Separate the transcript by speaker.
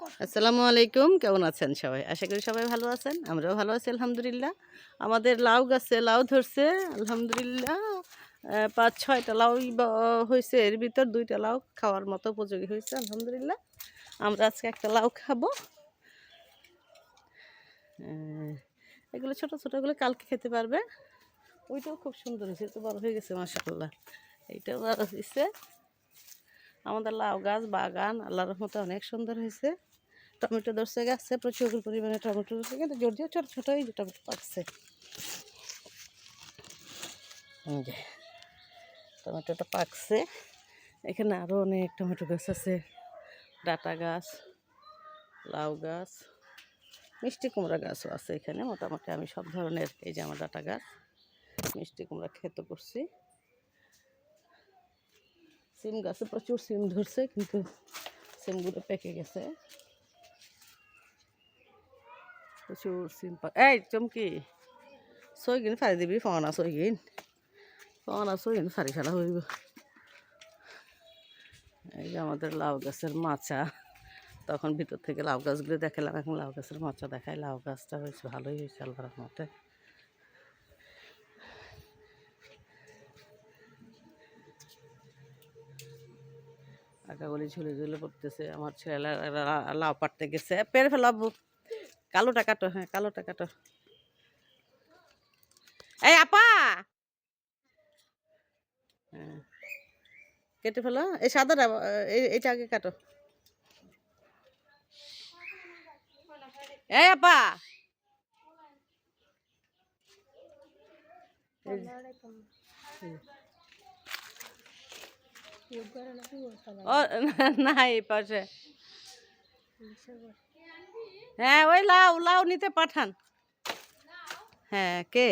Speaker 1: আসসালামু আলাইকুম, কেমন আছেন সবাই? আশা করি সবাই ভালো আছেন, আমরাও ভালো আছি, আলহামদুলিল্লাহ। আমাদের লাউ গাছে লাউ ধরছে, আলহামদুলিল্লাহ। পাঁচ, ছয়টা লাউ হয়েছে এর ভিতর দুইটা লাউ খাওয়ার মতো উপযোগী হয়েছে আলহামদুলিল্লাহ। আমরা আজকে একটা লাউ খাব। এগুলো ছোট ছোটোগুলো কালকে খেতে পারবে। ওইটাও খুব সুন্দর হয়েছে তো বড় হয়ে গেছে মাসাল্লাহ এইটাও বড় হয়েছে আমাদের লাউ গাছ বাগান, আল্লাহর রহমতে অনেক সুন্দর হয়েছে টমেটো ধরছে, গাছে প্রচুর পরিমাণে টমেটো ধরছে, কিন্তু ছোটো ছোটো এই টমেটো পাকছে। টমেটোটা পাকছে। এখানে আরও অনেক টমেটো গাছ আছে, ডাটা গাছ, লাউ গাছ, মিষ্টি কুমড়া গাছও আছে এখানে। মোটামুটি আমি সব ধরনের এই যে আমার ডাটা গাছ, মিষ্টি কুমড়া খেতে করছি। সিম গাছে প্রচুর সিম ধরছে, কিন্তু সিমগুলো পেকে গেছে। প্রচুর সিম এই চমকি। সইগিন ফারি দিবি ফনা সইগিন। ফনা সইগিন ফারি ফেলা হইব। এই যে আমাদের লাউ গাছের মাচা। তখন ভিতর থেকে লাউ গাছগুলো দেখালাম, এখন লাউ গাছের মাচা দেখায়। লাউ গাছটা হয়েছে ভালোই হয়েছে আল্লাহর রহমতে আঁকাগুলি ঝুলে ঝুলে পড়তেছে। আমার ছেলে লাউ পাড়তে গেছে। পেরে ফেলাবো। কালোটা কাটো হ্যাঁ কালোটা কাটো এই আপা! হ্যাঁ। কেটে ফেলো। এই সাদাটা এই- এইটা আগে কাটো। এই আপা! ও না এই পাশে। হ্যাঁ ওই লাউ লাউ নিতে পাঠান। হ্যাঁ কে?